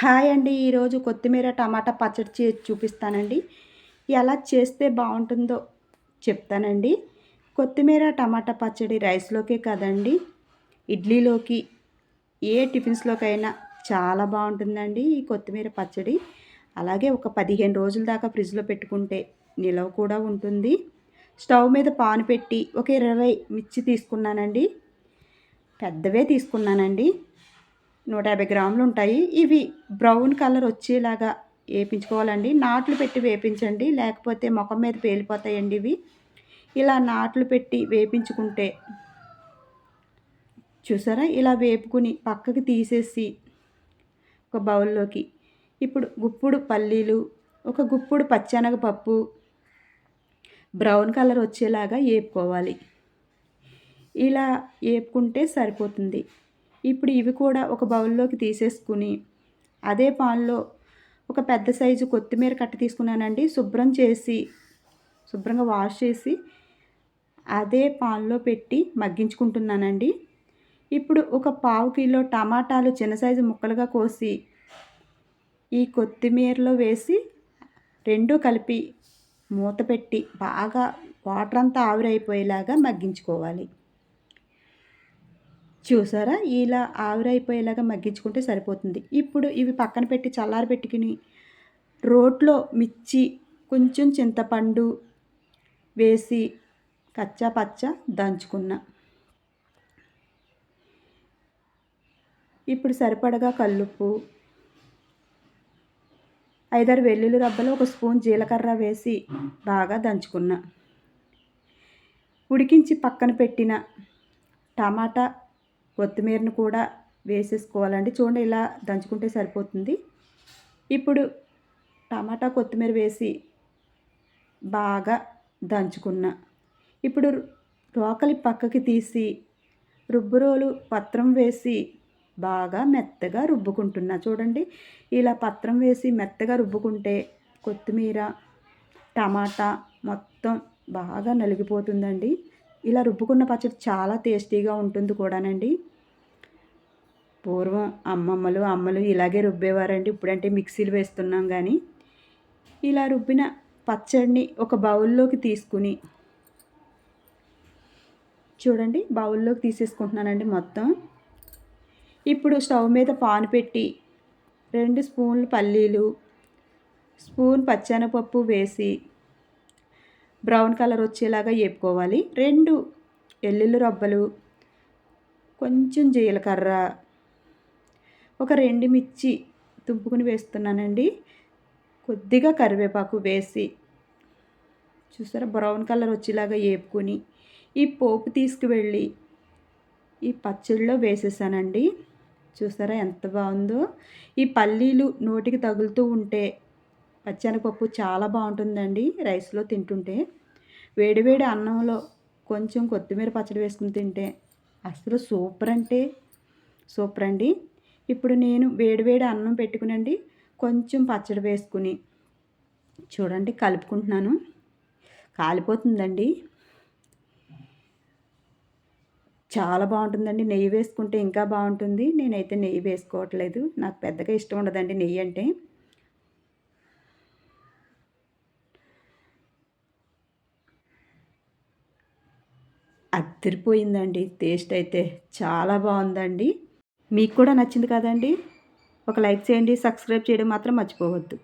Hi అండి. ఈరోజు కొత్తిమీర టమాటా పచ్చడి చే చూపిస్తానండి. ఎలా చేస్తే బాగుంటుందో చెప్తానండి. కొత్తిమీర టమాటా పచ్చడి రైస్లోకే కదండి. ఇడ్లీలోకి ఏ టిఫిన్స్లోకైనా చాలా బాగుంటుందండి ఈ కొత్తిమీర పచ్చడి. అలాగే ఒక పదిహేను రోజుల దాకా ఫ్రిడ్జ్లో పెట్టుకుంటే నిలవ కూడా ఉంటుంది. స్టవ్ మీద పాను పెట్టి ఒక ఇరవై మిర్చి తీసుకున్నానండి. పెద్దవే తీసుకున్నానండి. నూట యాభై గ్రాములు ఉంటాయి. ఇవి బ్రౌన్ కలర్ వచ్చేలాగా వేపించుకోవాలండి. నాట్లు పెట్టి వేపించండి. లేకపోతే ముఖం మీద పేలిపోతాయండి ఇవి. ఇలా నాట్లు పెట్టి వేపించుకుంటే చూసారా? ఇలా వేపుకుని పక్కకి తీసేసి ఒక బౌల్లోకి ఇప్పుడు గుప్పుడు పల్లీలు ఒక గుప్పుడు పచ్చనగపప్పు బ్రౌన్ కలర్ వచ్చేలాగా వేపుకోవాలి. ఇలా వేపుకుంటే సరిపోతుంది. ఇప్పుడు ఇవి కూడా ఒక బౌల్లోకి తీసేసుకుని అదే పాన్లో ఒక పెద్ద సైజు కొత్తిమీర కట్ట తీసుకున్నానండి శుభ్రం చేసి శుభ్రంగా వాష్ చేసి అదే పాన్లో పెట్టి మగ్గించుకుంటున్నానండి. ఇప్పుడు ఒక పావు కిలో టమాటాలు చిన్న సైజు ముక్కలుగా కోసి ఈ కొత్తిమీరలో వేసి రెండు కలిపి మూత పెట్టి బాగా వాటర్ అంతా ఆవిరైపోయేలాగా మగ్గించుకోవాలి. చూసారా? ఇలా ఆవిరైపోయేలాగా మగ్గించుకుంటే సరిపోతుంది. ఇప్పుడు ఇవి పక్కన పెట్టి చల్లారి పెట్టుకుని రోట్లో మిర్చి కొంచెం చింతపండు వేసి కచ్చా పచ్చ దంచుకున్న. ఇప్పుడు సరిపడగా కల్లుప్పు ఐదారు వెల్లుల్లి రబ్బలు ఒక స్పూన్ జీలకర్ర వేసి బాగా దంచుకున్న. ఉడికించి పక్కన పెట్టిన టమాటా కొత్తిమీరను కూడా వేసేసుకోవాలండి. చూడండి ఇలా దంచుకుంటే సరిపోతుంది. ఇప్పుడు టమాటా కొత్తిమీర వేసి బాగా దంచుకున్న. ఇప్పుడు రోకలి పక్కకి తీసి రుబ్బురోలు పత్రం వేసి బాగా మెత్తగా రుబ్బుకుంటున్నా. చూడండి ఇలా పత్రం వేసి మెత్తగా రుబ్బుకుంటే కొత్తిమీర టమాటా మొత్తం బాగా నలిగిపోతుందండి. ఇలా రుబ్బుకున్న పచ్చడి చాలా టేస్టీగా ఉంటుంది కూడానండి. పూర్వం అమ్మమ్మలు అమ్మలు ఇలాగే రుబ్బేవారండి. ఇప్పుడంటే మిక్సీలు వేస్తున్నాం కానీ ఇలా రుబ్బిన పచ్చడిని ఒక బౌల్లోకి తీసుకుని చూడండి బౌల్లోకి తీసేసుకుంటున్నానండి మొత్తం. ఇప్పుడు స్టవ్ మీద పాను పెట్టి రెండు స్పూన్లు పల్లీలు స్పూన్ పచ్చెనపప్పు వేసి బ్రౌన్ కలర్ వచ్చేలాగా వేపుకోవాలి రెండు ఎల్లుల్లి రబ్బలు కొంచెం జీలకర్ర ఒక రెండు మిర్చి తుంపుకుని వేస్తున్నానండి. కొద్దిగా కరివేపాకు వేసి చూసారా బ్రౌన్ కలర్ వచ్చేలాగా వేపుకొని ఈ పోపు తీసుకువెళ్ళి ఈ పచ్చడిలో వేసేసానండి. చూసారా ఎంత బాగుందో. ఈ పల్లీలు నోటికి తగులుతూ ఉంటే పచ్చనపప్పు చాలా బాగుంటుందండి రైస్లో తింటుంటే. వేడివేడి అన్నంలో కొంచెం కొత్తిమీర పచ్చడి వేసుకుని తింటే అసలు సూపర్ అంటే. సూపర్ అండి. ఇప్పుడు నేను వేడివేడి అన్నం పెట్టుకునండి కొంచెం పచ్చడి వేసుకుని చూడండి కలుపుకుంటున్నాను. కాలిపోతుందండి. చాలా బాగుంటుందండి. నెయ్యి వేసుకుంటే ఇంకా బాగుంటుంది. నేనైతే నెయ్యి వేసుకోవట్లేదు. నాకు పెద్దగా ఇష్టం ఉండదండి నెయ్యి అంటే. అద్దరిపోయిందండి టేస్ట్ అయితే చాలా బాగుందండి. మీకు కూడా నచ్చింది కదండి? ఒక లైక్ చేయండి సబ్స్క్రైబ్ చేయడం మాత్రం మర్చిపోవద్దు.